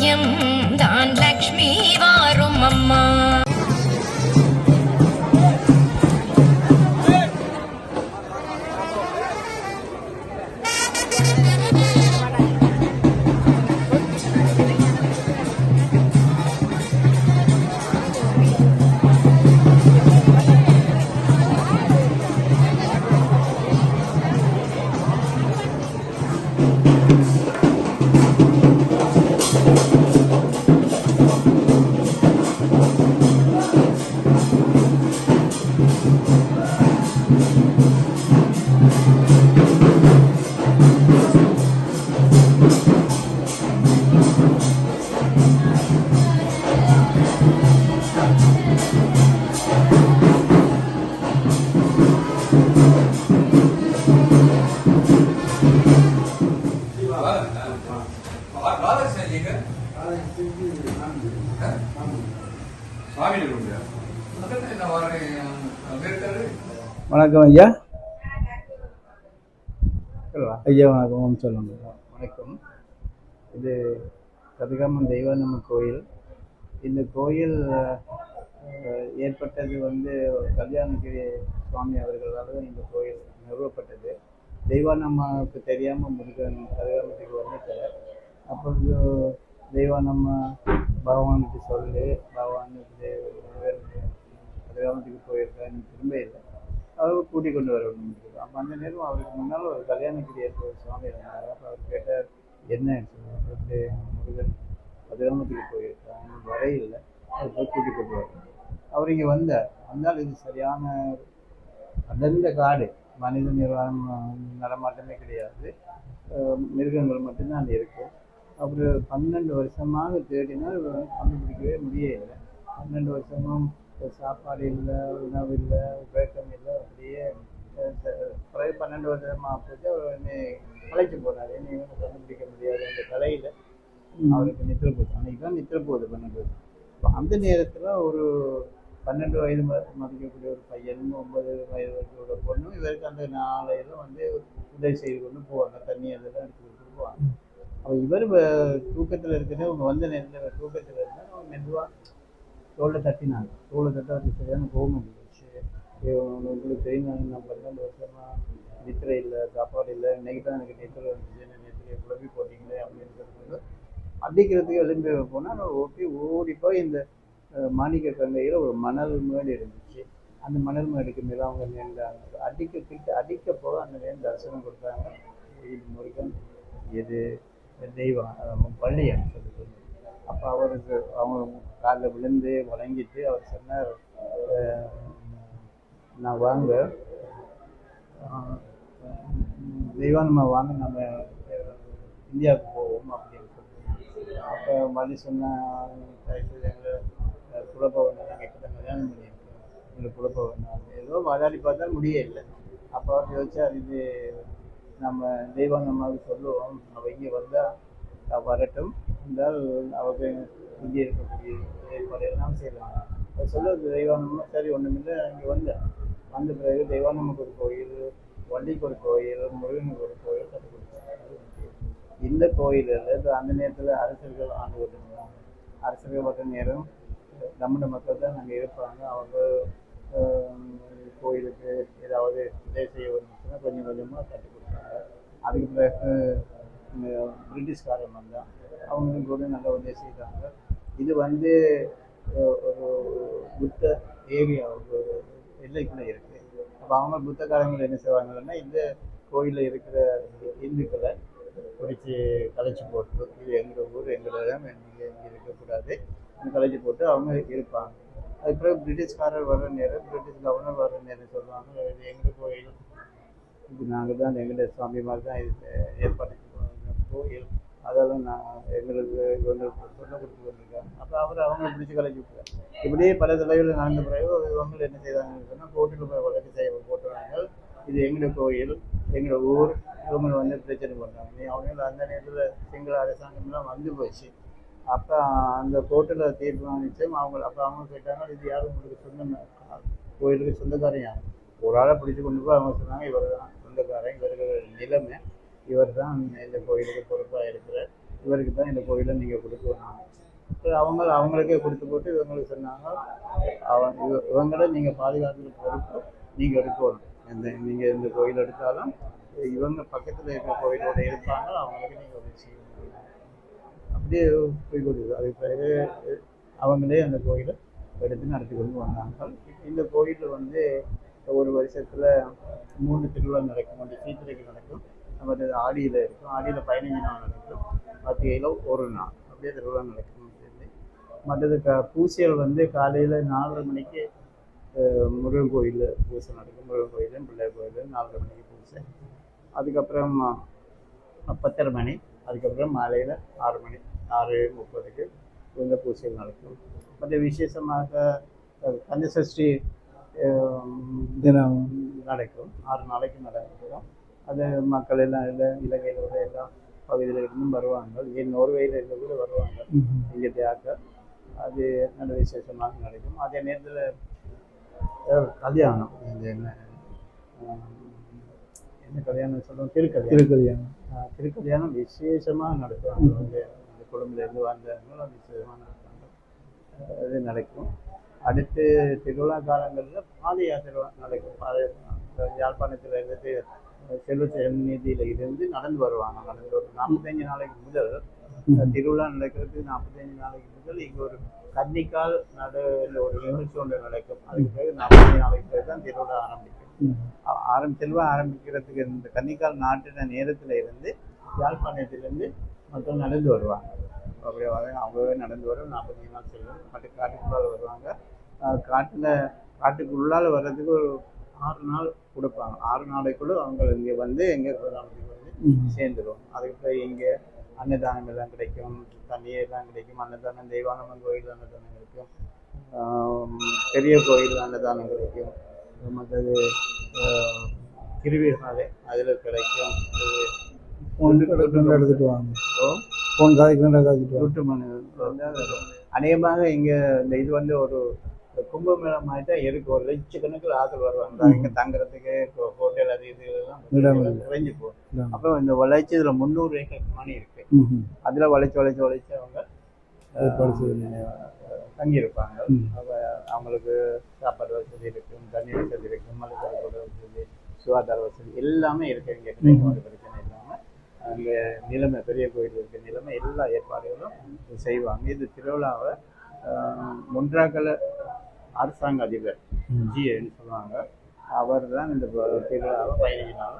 பாக்கியம் தான் லக்ஷ்மி வணக்கம் ஐயா. ஐயா வணக்கம். சொல்லுங்க. வணக்கம். இது கதிகாமன் தெய்வானம்ம கோயில். இந்த கோயில் ஏற்பட்டது வந்து கல்யாணகிரி சுவாமி அவர்களால் தான் இந்த கோயில் நிறுவப்பட்டது. தெய்வானம்மாவுக்கு தெரியாமல் முருகன் கதிகாமத்துக்கு வந்துட்டார் அப்பொழுது தெய்வானம்மா பகவானுக்கு சொல்லு பகவானுக்கு கிராமத்துக்கு போயிருக்கேன் எனக்கு திரும்ப இல்லை. அவர் கூட்டி கொண்டு வர வேண்டும் அப்போ அந்த நேரம் அவருக்கு முன்னால் ஒரு கல்யாணகிரி ஏற்ப சுவாமி இருந்தார். அப்போ அவர் கேட்டார் என்ன சொன்னார் முருகன் கதிராமத்துக்கு போயிருக்காங்க வர அவர் போய் கூட்டி கொண்டு வர அவர் இங்கே வந்தார். வந்தால் இது சரியான அடர்ந்த காடு. மனித நிர்வாகம் நடமாட்டமே கிடையாது. மிருகங்கள் மட்டும்தான் அங்கே இருக்கும் அப்புறம் பன்னெண்டு வருஷமாக தேடினால் கண்டுபிடிக்கவே முடியலை பன்னெண்டு வருஷமும் சாப்பாடு இல்லை உணவு இல்லை உபயோகம் இல்லை அப்படியே பிறகு பன்னெண்டு வருஷமாக போச்சு. அவர் வந்து களைச்சு போனார். இனி இவங்க கண்டுபிடிக்க முடியாது அந்த கலையில் அவருக்கு நித்திர போச்சு. அன்னைக்கு தான் நித்திர போகுது பன்னெண்டு வருஷம். அப்ப அந்த நேரத்தில் ஒரு பன்னெண்டு வயது மதிக்கக்கூடிய ஒரு பையனும் ஒன்பது வயது வரைக்கும் உள்ள பொண்ணும் இவருக்கு அந்த நாளையில வந்து உதவி செய்து கொண்டு போவாங்க. தண்ணி அதெல்லாம் எடுத்து கொடுத்துட்டு போவாங்க. அப்போ இவர் தூக்கத்தில் இருக்கிறது அவங்க வந்த நேரத்தில் தூக்கத்தில் இருந்தால் அவங்க மெதுவாக தோலை தட்டினாங்க. தோலை தட்ட சரியான கோபம் வந்துச்சு உங்களுக்கு தெரியும்? நான் பன்னெண்டு வருஷமா நித்திரை இல்லை சாப்பாடு இல்லை. இன்னைக்கு தான் எனக்கு நித்திரை வந்துச்சு. என்ன நித்திரை குழப்பி போட்டீங்களே அப்படின்னு சொல்லும்போது அடிக்கிறதுக்கு எழும்பி போனால் ஓட்டி ஓடி போய் இந்த மாணிக்க கங்கையில் ஒரு மணல் மேடு இருந்துச்சு. அந்த மணல் மேடுக்கு மேலே அவங்க நின்றாங்க. அடிக்க கிட்ட அடிக்க போக அந்த நேரம் தரிசனம் கொடுத்தாங்க. இது முருகன் இது தெய்வம். பள்ளி வள்ளியன் சொல்லி அப்போ அவருக்கு அவங்க காலில் விழுந்து வணங்கிட்டு அவர் சொன்னார் நான் வாங்க. அஹ், நம்ம வாங்க நம்ம இந்தியாவுக்கு போவோம் அப்படின்னு சொல்லி அப்போ மதி சொன்ன எங்களை குலப்பவன் நாங்கள் இப்போ தான் கல்யாணம் பண்ணியிருக்கோம் எங்களுக்கு குலப்பவன் ஏதோ வாதாடி பார்த்தா முடியலை அப்போ அவர் யோசிச்சார் இது நம்ம தெய்வானம்மாவுக்கு சொல்லுவோம். அவள் இங்கே வந்தால் வரட்டும். என்றால் அவருக்கு இங்கே இருக்கக்கூடிய ஏற்பாடுகள்லாம் செய்யலாம். அவர் சொல்லுறது தெய்வானமும் சரி ஒன்றுமில்லை இங்கே வந்தேன் வந்த பிறகு தெய்வானம்முக்கு ஒரு கோயில் வள்ளிக்கு ஒரு கோயில் முருகனுக்கு ஒரு கோயில் கட்டி கொடுத்தாங்க இந்த கோயிலில் அந்த நேரத்தில் அரசர்கள் ஆண்டு கொண்டிருந்தாங்க அரசர்கள் வந்த நேரம் நம்முடைய மக்கள் தான் அங்கே இருப்பாங்க. அவங்க கோயிலுக்கு ஏதாவது உதவி செய்ய வந்துச்சுன்னா கொஞ்சம் கொஞ்சமாக கட்டி கொடுத்தாங்க. அதுக்கு பிறகு இந்த பிரிட்டிஷ்காரன் வந்தான் அவங்களும் கூட நல்லா உதவி செய்தாங்க. இது வந்து ஒரு புத்த ஏரியா ஒரு எல்லைக்குள்ளே இருக்குது அப்போ அவங்க புத்தக்காரங்கள் என்ன செய்வாங்கன்னா இந்த கோயிலில் இருக்கிற இந்துக்களை பிடிச்சி கலைச்சி போட்டு இது எங்கள் ஊர் எங்களோட இடம் நீங்கள் இங்கே இருக்கக்கூடாது கலைச்சி போட்டு அவங்க இருப்பாங்க. அதுக்கப்புறம் பிரிட்டிஷ்காரர் வர நேரம் பிரிட்டிஷ் கவர்னர் வர நேரம் சொல்லுவாங்க இது எங்கள் கோயில்? இது நாங்கள் தான் எங்களுடைய சுவாமி மாதிரி தான் இது ஏற்பாடு கோயில் அதெல்லாம் நான் எங்களுக்கு இவங்களுக்கு சொல்ல கொடுத்து வந்திருக்காங்க அப்போ அவர் அவங்க பிடிச்சி கலைச்சி விட்டுறாங்க இப்படியே பல தலைவர்கள் நடந்த பிறகு இவங்க என்ன செய்தாங்கன்னு சொன்னால் கோர்ட்டில் போய் வழக்கு செய்ய போட்டுறாங்க. இது எங்களோட கோயில் எங்களோட ஊர். இவங்க வந்து பிரச்சனை பண்ணாங்க நீ அவங்க அந்த நேரத்தில் சிங்கள அரசாங்கம்லாம் வந்து போச்சு. அப்போ அந்த கோர்ட்டில் தீர்மானிச்சோம் அவங்க அப்போ அவங்க கேட்டாங்க இது யாரும் உங்களுக்கு சொந்தம்? கோயிலுக்கு சொந்தக்காரன் யார்? ஒரு ஆளை பிடிச்சி கொண்டு போய் அவங்க சொன்னாங்க இவர் தான் சொந்தக்காரன். இவர்கள் நிலைமை இவர் தான் இந்த கோயிலுக்கு பொறுப்பாக இருக்கிறார். இவருக்கு தான் இந்த கோயிலை நீங்கள் கொடுக்கணும் அவங்க அவங்களுக்கே கொடுத்து போட்டு இவங்களுக்கு சொன்னாங்க. அவங்க இவங்கள நீங்கள் பாதுகாக்கிற பொறுப்பு நீங்கள் எடுக்கணும். இந்த நீங்கள் இந்த கோயில் எடுத்தாலும் இவங்க பக்கத்தில் இருக்கிற கோயிலோட இருப்பாங்க. அவங்களுக்கு நீங்கள் உதவி செய்யணும். அப்படியே போய் கொடுக்குது. அதுக்கு பிறகு அவங்களே அந்த கோயிலை எடுத்து நடத்தி கொண்டு வந்தாங்க. இந்த கோயிலில் வந்து ஒரு வருஷத்தில் மூணு திருவிழா நடக்கும். அந்த சீத்திரைக்கு நடக்கும். மற்றது ஆடியில் இருக்கும். ஆடியில் பதினஞ்சு நாள் நடக்கும். மத்தியில் ஒரு நாள். அப்படியே திருவிழா நடக்கும். மற்றது க பூசைகள் வந்து காலையில் நாலரை மணிக்கு முருகன் கோயிலில் பூசை நடக்கும். முருகன் கோயில் பிள்ளையார் கோயில் நாலரை மணிக்கு பூசை அதுக்கப்புறம் பத்தரை மணி. அதுக்கப்புறம் மாலையில் ஆறு மணி ஆறு முப்பதுக்கு இந்த பூசைகள் நடக்கும். மற்ற விசேஷமாக கந்தசஷ்டி தினம். நடக்கும். ஆறு நாளைக்கு நடக்கும் அது மக்கள் எல்லாம் இல்லை இலங்கையில் உள்ள எல்லா பகுதியில் இருந்தும் வருவாங்க. ஏன் நோர்வேயில் இருந்து கூட வருவாங்க. இங்கே தியாக அது நல்ல விசேஷமாக நடக்கும். அதே நேரத்தில் கல்யாணம். என்ன? என்ன கல்யாணம் சொல்லுவோம் திருக்கல்யாணம். திருக்கல்யாணம். திருக்கல்யாணம் விசேஷமாக நடத்துவாங்க வந்து அந்த குடும்பத்திலேருந்து வந்தவங்களும் விசேஷமாக நடத்துவாங்க அது நடக்கும். அடுத்து திருவிழா காலங்களில் பாத யாத்திரை நடக்கும். பாத யாழ்ப்பாணத்தில் இருந்துட்டு செல்வ நீதியில் இருந்து நடந்து வருவாங்க. நடந்து ஒரு நாற்பத்தஞ்சு நாளைக்கு முதல் திருவிழா நடக்கிறதுக்கு நாற்பத்தஞ்சு நாளைக்கு முதல் இங்கே ஒரு கன்னிக்கால் நடு ஒரு நிகழ்ச்சி ஒன்று நடக்கும். அதுக்கு பிறகு நாற்பத்தஞ்சு நாளைக்கு பிறகு தான் திருவிழா ஆரம்பிக்கும். ஆரம் செல்வா ஆரம்பிக்கிறதுக்கு இந்த கன்னிக்கால் நாட்டின நேரத்துல இருந்து யாழ்ப்பாணத்திலிருந்து மக்கள் நடந்து வருவாங்க. அப்படியே வர அவங்கவே நடந்து வரும். நாற்பத்தஞ்சு நாள் செல்வம் காட்டு காட்டுக்குள்ளால வருவாங்க. காட்டுல காட்டுக்குள்ளால வர்றதுக்கு ஒரு ஆறு நாள் கொடுப்பாங்க. ஆறு நாளைக்குள்ள அவங்க இங்கே வந்து எங்கே. சேர்ந்துடும் அதுக்கு பிறகு இங்கே அன்னதானம் எல்லாம் கிடைக்கும். தண்ணி எல்லாம் கிடைக்கும். அன்னதானம் தெய்வானம்மன் கோயில் அன்னதானம் கிடைக்கும். பெரிய கோயில் அன்னதானம் கிடைக்கும். மற்றது திருவிழாவே அதில் கிடைக்கும். எடுத்துட்டு வாங்க. வந்து அது அநேகமாக இங்கே இந்த இது வந்து ஒரு கும்பமேளா மாதிரி தான் இருக்கு ஒரு லட்சக்கணக்கில் ஆட்கள் வருவாங்க. இங்கே தங்குறதுக்கு ஹோட்டல் அது இது இடம் எல்லாம் இல்லை. குறைஞ்சு போகும். அப்புறம் இந்த வளைச்சி இதில் முந்நூறு ஏக்கர் மணி இருக்கு. அதில் வளைச்சு வளைச்சு வளைச்சு அவங்க தங்கியிருப்பாங்க. அவங்களுக்கு சாப்பாடு வசதி இருக்கும் தண்ணி வசதி இருக்கும் மலைக்காடு வசதி சுகாதார வசதி எல்லாமே இருக்கு இங்கே. ஒரு பிரச்சனை இல்லாமல் அங்கே நிலைமை பெரிய கோயில் இருக்க நிலைமை எல்லா ஏற்பாடுகளும் செய்வாங்க. இது திருவிழாவை ஆஹ், முன்றாக்கல அரசாங்க அதிபர் ம். ஜின்னு சொல்லுவாங்க. அவர் தான் இந்த திருவிழாவை நாள்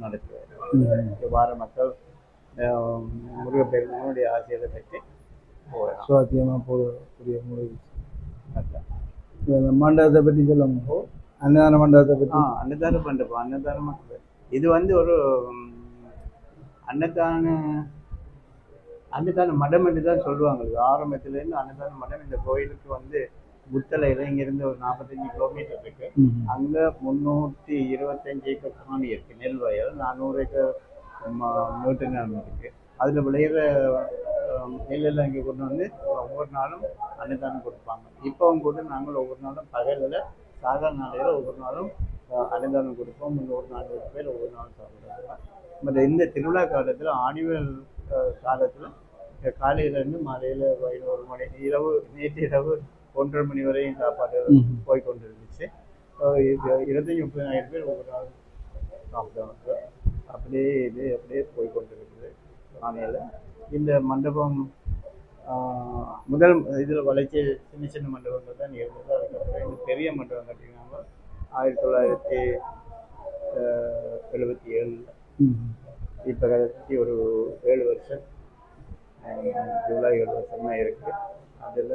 நடத்துவார். வார மக்கள் முருகப்பெருமானுடைய ஆசையை பெற்று சுவாத்தியமாக அதான். இந்த மண்டபத்தை பற்றி சொல்லுங்க அன்னதான மண்டபத்தை பற்றி அன்னதான மண்டபம் அன்னதான மண்டபம் இது வந்து ஒரு அன்னதான அன்னதான மடம் என்று தான் சொல்லுவாங்க ஆரம்பத்திலேருந்து அன்னதான மடம். இந்த கோயிலுக்கு வந்து புத்தலையில் இங்கிருந்து ஒரு நாற்பத்தஞ்சு கிலோமீட்டர் இருக்கு. அங்கே முந்நூற்றி இருபத்தஞ்சு ஏக்கர் காணி இருக்கு நெல் வயல். நானூறு ஏக்கர் நூற்று நிலம் இருக்கு. அதில் விளையிற நெல்லெல்லாம் இங்கே கொண்டு வந்து ஒவ்வொரு நாளும் அன்னதானம் கொடுப்பாங்க. இப்போவும் கூட நாங்கள் ஒவ்வொரு நாளும் பகலில் சாகா நாளையில் ஒவ்வொரு நாளும் அன்னதானம் கொடுப்போம். நூறு நானூறு பேர் ஒவ்வொரு நாளும் சாப்பிடுவாங்க பட் இந்த திருவிழா காலத்தில் ஆணிவல் காலத்தில் காலையிலேருந்து மாலையில் பதினோரு மணி இரவு நேற்று இரவு ஒன்றரை மணி வரையும் சாப்பாடு. போய் கொண்டு இருந்துச்சு இருபத்தஞ்சி முப்பதாயிரம் பேர் ஒவ்வொரு நாள் சாப்பிடுவாங்க அப்படியே இது அப்படியே போய் கொண்டு இருக்குது இந்த மண்டபம் முதல் இதில் வளைச்சி சின்ன சின்ன மண்டபங்கள் தான் இருந்தது. அதுக்கப்புறம் இந்த பெரிய மண்டபம் கட்டினாங்க. ஆயிரத்தி தொள்ளாயிரத்தி எழுபத்தி ஏழில். இப்போ கட்டி ஒரு ஏழு வருஷம். ஆஹ், ஜூலை ஏழு வருஷமாக இருக்குது அதில்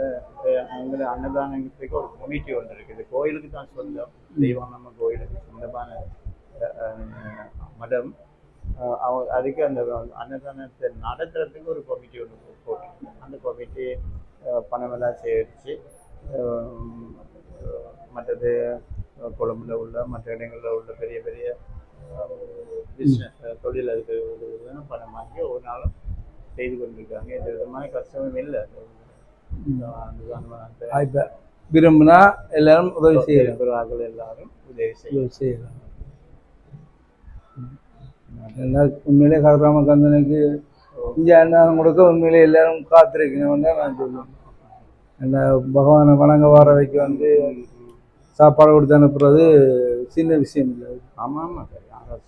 அங்கே அன்னதானத்துக்கு ஒரு கமிட்டி ஒன்று இருக்குது கோயிலுக்கு தான் சொந்தம். தெய்வம் நம்ம கோயிலுக்கு சொந்தமான மடம். அவங்க அதுக்கு அந்த அன்னதானத்தை நடத்துறதுக்கு ஒரு கமிட்டி ஒன்று போட்டு அந்த கமிட்டி பணமெல்லாம் சேகரித்து மற்றது கொழும்புல உள்ள மற்ற இடங்களில் உள்ள பெரிய பெரிய பிஸ்னஸ் தொழில் அதுக்கு பணம் வாங்கி ஒரு நாளும் செய்து கொண்டிருக்காங்க. எந்த விதமான கஷ்டமும் இல்லை. இப்போ விரும்பினா எல்லாரும் உதவி செய்யலாம். எல்லாரும் உதவி செய்யலாம். ம். ஏன்னா உண்மையிலே கதிராம கந்தனுக்கு இங்கே அன்னதானம் கொடுக்க உண்மையிலே எல்லாரும் காத்திருக்கணும்னு நான் சொல்லுவேன். என்ன பகவானை வணங்க வர வைக்க வந்து சாப்பாடு கொடுத்து அனுப்புறது சின்ன விஷயம் இல்லை. ஆமாம் ஆமாம்.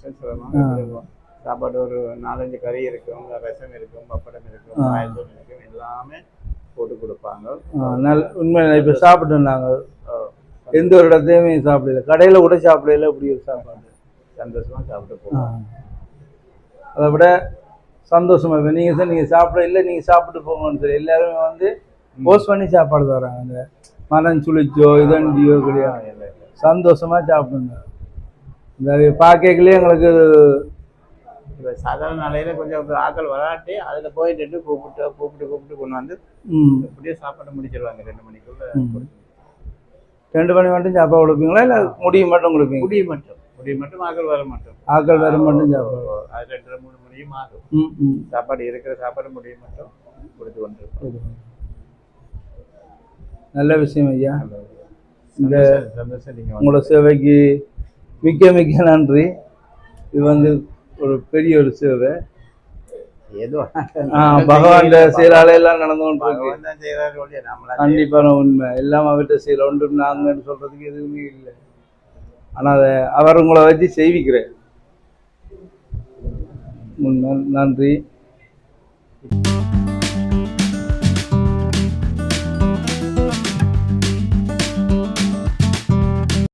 சார் சாப்பாடு ஒரு நாலஞ்சு கறி இருக்கும் ரசம் இருக்கும் பப்படம் இருக்கும். பாயசம் இருக்கும் எல்லாமே போட்டு கொடுப்பாங்க. நல்ல உண்மையில இப்போ சாப்பிட்டோம் நாங்கள் எந்த ஒரு இடத்தையுமே சாப்பிடல. கடையில் கூட சாப்பிடல இப்படி சாப்பாடு. சந்தோஷமா சாப்பிட்டு. போவோம். அதை விட சந்தோஷமா இப்போ நீங்கள் சார் நீங்கள் சாப்பிட இல்லை நீங்கள் சாப்பிட்டு போங்கன்னு சொல்லி எல்லாருமே வந்து போஸ்ட் பண்ணி சாப்பாடு தராங்க. மரம் சுழிச்சோ இதண்டியோ கிடையாது. இல்லை, இல்லை. சந்தோஷமா சாப்பிடுங்க. இந்த பார்க்கலே எங்களுக்கு இப்ப சாதாரண நாளையில கொஞ்சம் ஆக்கள் வராட்டி அதுல போயிட்டு கூப்பிட்டு கூப்பிட்டு கூப்பிட்டு கொண்டு வந்து ம், அப்படியே சாப்பாடு முடிச்சிருவாங்க. ரெண்டு மணிக்குள்ள. ரெண்டு மணி மட்டும் சாப்பாடு கொடுப்பீங்களா? இல்லை முடியும் மட்டும் கொடுப்பீங்க முடிய மட்டும். முடிய மட்டும் ஆக்கள் வர மட்டும். ஆக்கள் வேறு மட்டும் சாப்பாடு. அது ரெண்டரை மூணு மணியும் ஆகும். சாப்பாடு இருக்கிற சாப்பாடு முடிய மட்டும் கொடுத்து கொண்டிருக்கோம் நல்ல விஷயம் ஐயா. இந்த உங்களோட சேவைக்கு மிக்க மிக்க நன்றி. இது வந்து ஒரு பெரிய ஒரு சேவை. ஏதோ. பகவான் செயலால எல்லாம் நடந்து கொண்டு கண்டிப்பான உண்மை. எல்லாம் அவர்கிட்ட செய்யல. ஒன்று நாங்கன்னு சொல்றதுக்கு எதுவுமே இல்லை. ஆனா அதை அவர் உங்களை வச்சு செய்விக்கிறேன் உண்மை. நன்றி.